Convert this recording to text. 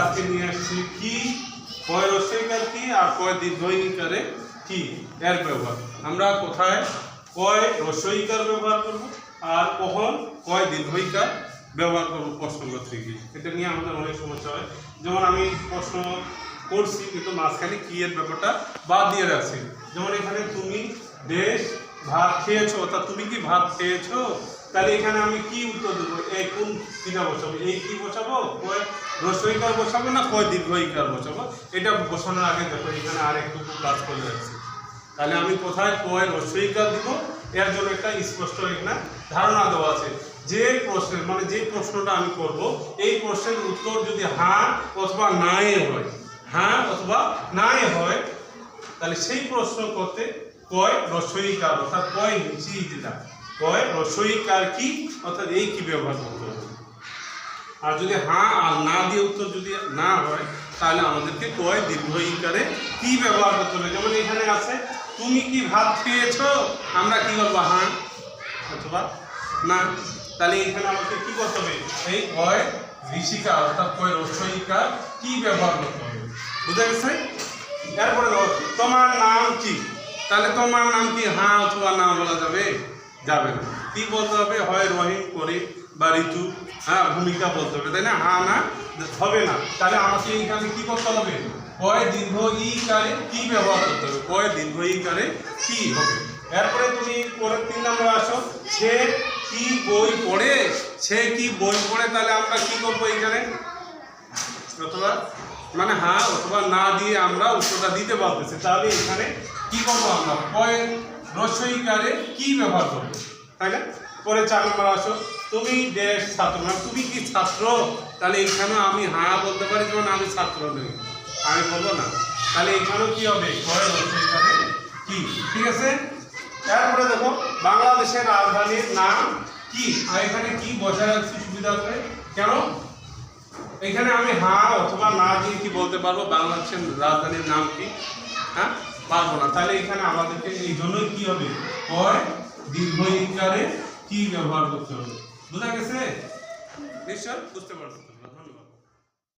আজকে নিয়ে আসছি কি? কয় রসইকার কি আর কয় দীর্ঘইকারে কি? এর ব্যবহার। আমরা কোথায় কয় রসইকার ব্যবহার করব আর কখন কয় দীর্ঘইকার ব্যবহার করব প্রশ্নগুলো থেকে। এটা নিয়ে আমাদের অনেক সমস্যা হয়। যেমন আমি প্রশ্ন করছি, কিন্তু মাঝখানে কি এর ব্যাপারটা বাদ দিয়ে রাখছি। যেমন এখানে তুমি দেশ ভাত খেয়েছো? অর্থাৎ তুমি কি ভাত খেয়েছো? তাহলে এখানে আমি কি উত্তর দেবো? এই কোন কিনা বসাবো? এই কি বসাবো? কয় রসইকার বসাবো না কয় দীর্ঘইকার বসাবো? এটা বসানোর আগে দেখো, এখানে আর একটু কাজ করে রাখছি তাহলে আমি কোথায় কয় রসইকার দিব? এর জন্য একটা স্পষ্ট এখানে ধারণা দেওয়া আছে। যে প্রশ্নের মানে যে প্রশ্নটা আমি করব, এই প্রশ্নের উত্তর যদি হ্যাঁ অথবা নাই হয় হ্যাঁ অথবা নাই হয় তাহলে সেই প্রশ্ন করতে কয় রসইকার, অর্থাৎ কয় নিচি যেটা কয় রসইকার কি, অর্থাৎ এই কি ব্যবহার করতে হবে? আর যদি হ্যাঁ আর না দিয়ে উত্তর যদি না হয়, তাহলে আমাদেরকে কয় দীর্ঘইকারে কি ব্যবহার করতে হবে? যেমন এখানে আছে, তুমি কি ভাত খেয়েছো? আমরা কি বলব হ্যাঁ অথবা না। তাহলে এখানে আমাকে কি করতে হবে? এই কয় ঋষিকা অর্থাৎ কয় রসইকার কি ব্যবহার করতে হবে? বুঝা গেছে? এরপরে তোমার নাম কি? তাহলে তোমার নাম কি? হ্যাঁ অথবা না বলা যাবে যাবে না। কি বলতে হবে? হয় রহিম করিম বা ঋতু। হ্যাঁ ভূমিকা বলতে হবে, তাই না? হ্যাঁ না, হবে না। তাহলে আমাকে এইখানে কি করতে হবে? কয় দীর্ঘ ই কারে কি ব্যবহার করতে হবে? কয় দীর্ঘ ই কারে কি হবে? এরপরে তুমি পরের তিন নম্বরে আসো। সে কি বই পড়ে? সে কি বই পড়ে? তাহলে আমরা কি করব এইখানে? অথবা মানে হ্যাঁ অথবা না দিয়ে আমরা উত্তরটা দিতে পারতেছি। তাহলে এখানে কি করব আমরা? কয় রসইকারে কি ব্যবহার করব? তাই না? পরে চার নম্বর আসো। তুমি দেশ ছাত্র মানে তুমি কি ছাত্র? তাহলে এখানেও আমি হ্যাঁ বলতে পারি, যেমন আমি ছাত্র নই। আমি বলব না। তাহলে এখানেও কি হবে? কয় রসইকারে কি? ঠিক আছে? তারপরে দেখো, বাংলাদেশের রাজধানীর নাম কি? এখানে কি বসে রাখছি সুবিধা করে কেন? এখানে আমি হা অথবা না দিয়ে কি বলতে পারব? বাংলাদেশের রাজধানীর নাম কি? হ্যাঁ? পারব না। তাহলে এখানে আমাদেরকে এই জন্যই কি হবে? হয় দীর্ঘ কি ব্যবহার করতে হবে? বুঝা গেছে? নিশ্চয়? বুঝতে পারছ